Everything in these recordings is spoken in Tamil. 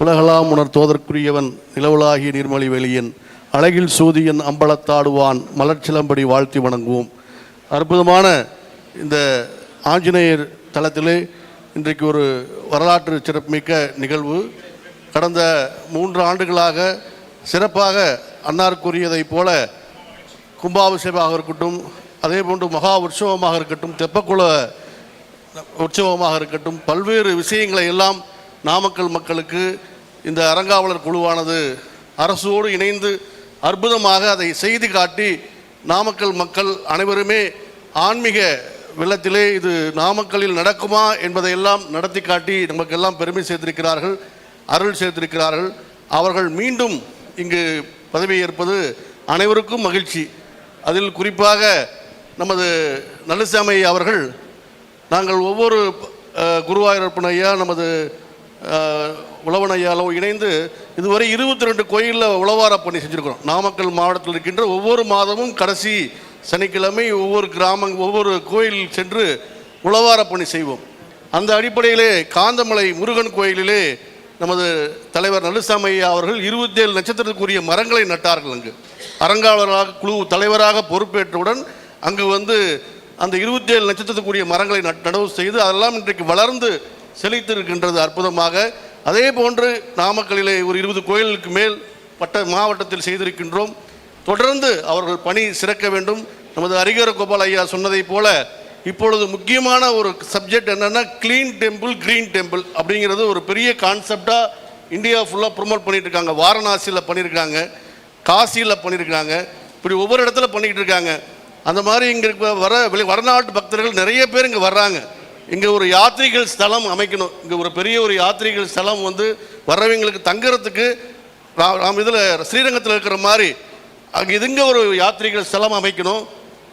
உலகலாம் உணர்த்துவதற்குரியவன் நிலவுலாகிய நீர்மொழி வெளியன் அழகில் சூதியன் அம்பலத்தாடுவான் மலர்ச்சிலம்படி வாழ்த்தி வணங்குவோம். அற்புதமான இந்த ஆஞ்சநேயர் தலத்திலே இன்றைக்கு ஒரு வரலாற்று சிறப்புமிக்க நிகழ்வு. கடந்த மூன்று ஆண்டுகளாக சிறப்பாக அன்னார் கூறியதைப் போல கும்பாபிஷேகமாக இருக்கட்டும் அதே போன்று மகா உற்சவமாக இருக்கட்டும் தெப்பக்குள உற்சவமாக இருக்கட்டும் பல்வேறு விஷயங்களை எல்லாம் நாமக்கல் மக்களுக்கு இந்த அறங்காவலர் குழுவானது அரசோடு இணைந்து அற்புதமாக அதை செய்து காட்டி நாமக்கல் மக்கள் அனைவருமே ஆன்மீக வெள்ளத்திலே இது நாமக்கல்லில் நடக்குமா என்பதையெல்லாம் நடத்தி காட்டி நமக்கெல்லாம் பெருமை சேர்த்திருக்கிறார்கள் அருள் சேர்த்திருக்கிறார்கள். அவர்கள் மீண்டும் இங்கு பதவியேற்பது அனைவருக்கும் மகிழ்ச்சி. அதில் குறிப்பாக நமது நல்லசாமி அவர்கள் நாங்கள் ஒவ்வொரு குருவாயூரப்பன் ஐயா நமது உழவனையாலோ இணைந்து இதுவரை இருபத்தி ரெண்டு கோயிலில் உழவார பணி செஞ்சுருக்கிறோம். நாமக்கல் மாவட்டத்தில் இருக்கின்ற ஒவ்வொரு மாதமும் கடைசி சனிக்கிழமை ஒவ்வொரு கிராம ஒவ்வொரு கோயில் சென்று உழவார பணி செய்வோம். அந்த அடிப்படையிலே காந்தமலை முருகன் கோயிலிலே நமது தலைவர் நல்லுசாமி அவர்கள் இருபத்தேழு நட்சத்திரத்துக்குரிய மரங்களை நட்டார்கள் அங்கு. அறங்காவலராக குழு தலைவராக பொறுப்பேற்றவுடன் அங்கு வந்து அந்த இருபத்தேழு நட்சத்திரத்துக்குரிய மரங்களை நட்- நடவு செய்து அதெல்லாம் இன்றைக்கு வளர்ந்து செழித்து இருக்கின்றது அற்புதமாக. அதே போன்று நாமக்கலிலே ஒரு இருபது கோயிலுக்கு மேல் பட்ட மாவட்டத்தில் செய்திருக்கின்றோம். தொடர்ந்து அவர்கள் பணி சிறக்க வேண்டும். நமது அரிகர கோபால் ஐயா சொன்னதைப் போல இப்பொழுது முக்கியமான ஒரு சப்ஜெக்ட் என்னென்னா க்ளீன் டெம்பிள் க்ரீன் டெம்பிள் அப்படிங்கிறது ஒரு பெரிய கான்செப்டாக இந்தியா ஃபுல்லாக ப்ரொமோட் பண்ணிட்டு இருக்காங்க வாரணாசியில் பண்ணியிருக்காங்க காசியில் பண்ணியிருக்காங்க இப்படி ஒவ்வொரு இடத்துல பண்ணிக்கிட்டு இருக்காங்க. அந்த மாதிரி இங்கே இருக்க வர வெளி வடநாட்டு பக்தர்கள் நிறைய பேர் இங்கே வர்றாங்க. இங்கே ஒரு யாத்திரிகள் ஸ்தலம் அமைக்கணும். இங்கே ஒரு பெரிய ஒரு யாத்திரிகள் ஸ்தலம் வந்து வர்றவங்களுக்கு தங்குறதுக்கு நாம் இதில் ஸ்ரீரங்கத்தில் இருக்கிற மாதிரி அங்கே இதுங்க ஒரு யாத்திரிகள் ஸ்தலம் அமைக்கணும்.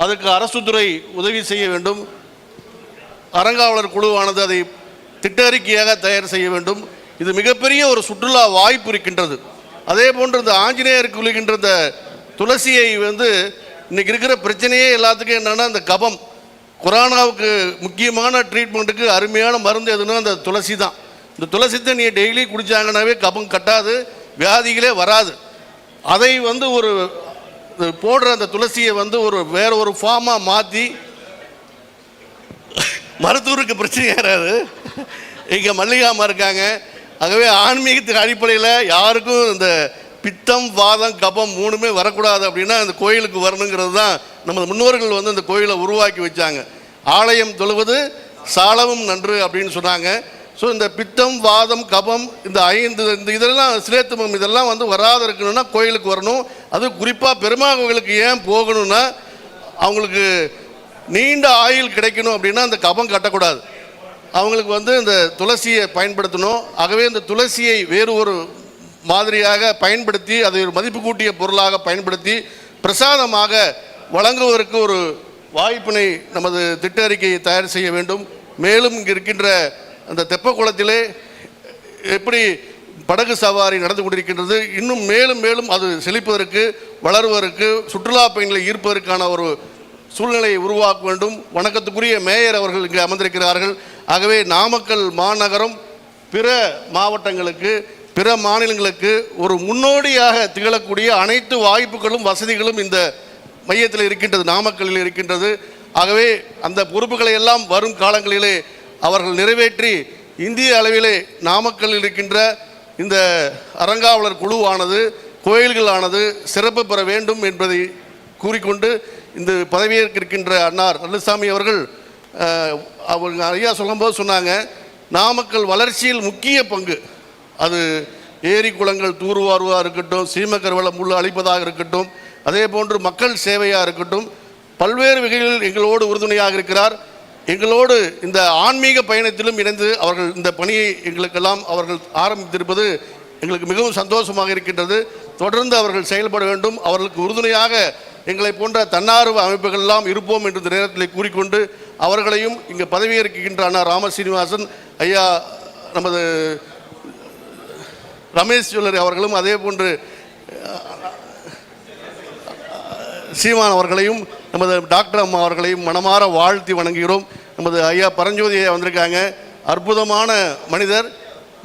அதுக்கு அரசு துறை உதவி செய்ய வேண்டும். அறங்காவலர் குழுவானது அதை திட்ட அறிக்கையாக தயார் செய்ய வேண்டும். இது மிகப்பெரிய ஒரு சுற்றுலா வாய்ப்பு இருக்கின்றது. அதே போன்று இந்த ஆஞ்சநேயருக்கு விழுகின்ற இந்த துளசியை வந்து இன்றைக்கி இருக்கிற பிரச்சனையே எல்லாத்துக்கும் என்னென்னா இந்த கபம். கொரோனாவுக்கு முக்கியமான ட்ரீட்மெண்ட்டுக்கு அருமையான மருந்து எதுன்னா அந்த துளசி தான். இந்த துளசி நீ டெய்லி குடித்தாங்கனாவே கபம் கட்டாது வியாதிகளே வராது. அதை வந்து ஒரு போடுற அந்த துளசியை வந்து ஒரு வேற ஒரு ஃபார்மாக மாற்றி மருத்துவருக்கு பிரச்சனை ஏறாது. இங்கே மல்லிகாமா இருக்காங்க. ஆகவே ஆன்மீகத்தின் அடிப்படையில் யாருக்கும் இந்த பித்தம் வாதம் கபம் மூணுமே வரக்கூடாது அப்படின்னா அந்த கோயிலுக்கு வரணுங்கிறது தான் நமது முன்னோர்கள் வந்து அந்த கோயிலை உருவாக்கி வச்சாங்க. ஆலயம் தொழுவது சாலவும் நன்று அப்படின்னு சொன்னாங்க. ஸோ இந்த பித்தம் வாதம் கபம் இந்த ஐந்து இந்த இதெல்லாம் சிலேத்துமம் இதெல்லாம் வந்து வராத இருக்கணும்னா கோயிலுக்கு வரணும். அது குறிப்பாக பெருமாள் ஏன் போகணும்னா அவங்களுக்கு நீண்ட ஆயுள் கிடைக்கணும் அப்படின்னா அந்த கபம் கட்டக்கூடாது. அவங்களுக்கு வந்து இந்த துளசியை பயன்படுத்தணும். ஆகவே இந்த துளசியை வேறு ஒரு மாதிரியாக பயன்படுத்தி அதை ஒரு மதிப்பு கூட்டிய பொருளாக பயன்படுத்தி பிரசாதமாக வழங்குவதற்கு ஒரு வாய்ப்பினை நமது திட்ட அறிக்கையை தயார் செய்ய வேண்டும். மேலும் இங்கு இருக்கின்ற அந்த தெப்பக்குளத்திலே எப்படி படகு சவாரி நடந்து கொண்டிருக்கின்றது இன்னும் மேலும் மேலும் அது செழிப்பதற்கு வளருவதற்கு சுற்றுலா பயணிகளை ஈர்ப்பதற்கான ஒரு சூழ்நிலையை உருவாக்க வேண்டும். வணக்கத்துக்குரிய மேயர் அவர்கள் இங்கே அமர்ந்திருக்கிறார்கள். ஆகவே நாமக்கல் மாநகரம் பிற மாவட்டங்களுக்கு பிற மாநிலங்களுக்கு ஒரு முன்னோடியாக திகழக்கூடிய அனைத்து வாய்ப்புகளும் வசதிகளும் இந்த மையத்தில் இருக்கின்றது நாமக்கல்லில் இருக்கின்றது. ஆகவே அந்த பொறுப்புகளை எல்லாம் வரும் காலங்களிலே அவர்கள் நிறைவேற்றி இந்திய அளவிலே நாமக்கல்லில் இருக்கின்ற இந்த அறங்காவலர் குழுவானது கோயில்களானது சிறப்பு பெற வேண்டும் என்பதை கூறிக்கொண்டு இந்த பதவியேற்க இருக்கின்ற அன்னார் நல்லசாமி அவர்கள் அவங்க ஐயா சொல்லும்போது சொன்னாங்க நாமக்கல் வளர்ச்சியில் முக்கிய பங்கு. அது ஏரி குளங்கள் தூர்வாருவாக இருக்கட்டும் சீமக்கருவள முள்ளு அழிப்பதாக இருக்கட்டும் அதே போன்று மக்கள் சேவையாக இருக்கட்டும் பல்வேறு வகைகளில் எங்களோடு உறுதுணையாக இருக்கிறார். எங்களோடு இந்த ஆன்மீக பயணத்திலும் இணைந்து அவர்கள் இந்த பணியை எங்களுக்கெல்லாம் அவர்கள் ஆரம்பித்திருப்பது எங்களுக்கு மிகவும் சந்தோஷமாக இருக்கின்றது. தொடர்ந்து அவர்கள் செயல்பட வேண்டும். அவர்களுக்கு உறுதுணையாக எங்களை போன்ற தன்னார்வ அமைப்புகள் எல்லாம் இருப்போம் என்று இந்த நேரத்தில் கூறிக்கொண்டு அவர்களையும் இங்கே பதவியேற்கின்ற அண்ணா ராம சீனிவாசன் ஐயா நமது ரமேஷ் ஜுவல்லரி அவர்களும் அதே போன்று சீமான் அவர்களையும் நமது டாக்டர் அம்மா அவர்களையும் மனமாற வாழ்த்தி வணங்குகிறோம். நமது ஐயா பரஞ்சோதி ஐயா வந்திருக்காங்க. அற்புதமான மனிதர்.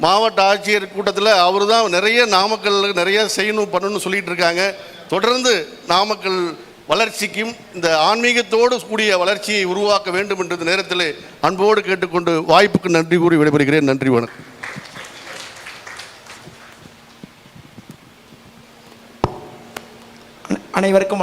மாவட்ட ஆட்சியர் கூட்டத்தில் அவர் தான் நிறைய நாமக்கல் நிறைய செய்யணும் பண்ணணும்னு சொல்லிட்டு இருக்காங்க. தொடர்ந்து நாமக்கல் வளர்ச்சிக்கும் இந்த ஆன்மீகத்தோடு கூடிய வளர்ச்சியை உருவாக்க வேண்டும் என்ற இந்த நேரத்தில் அன்போடு கேட்டுக்கொண்டு வாய்ப்புக்கு நன்றி கூறி விடைபெறுகிறேன். நன்றி வணக்கம். அனைவருக்கும்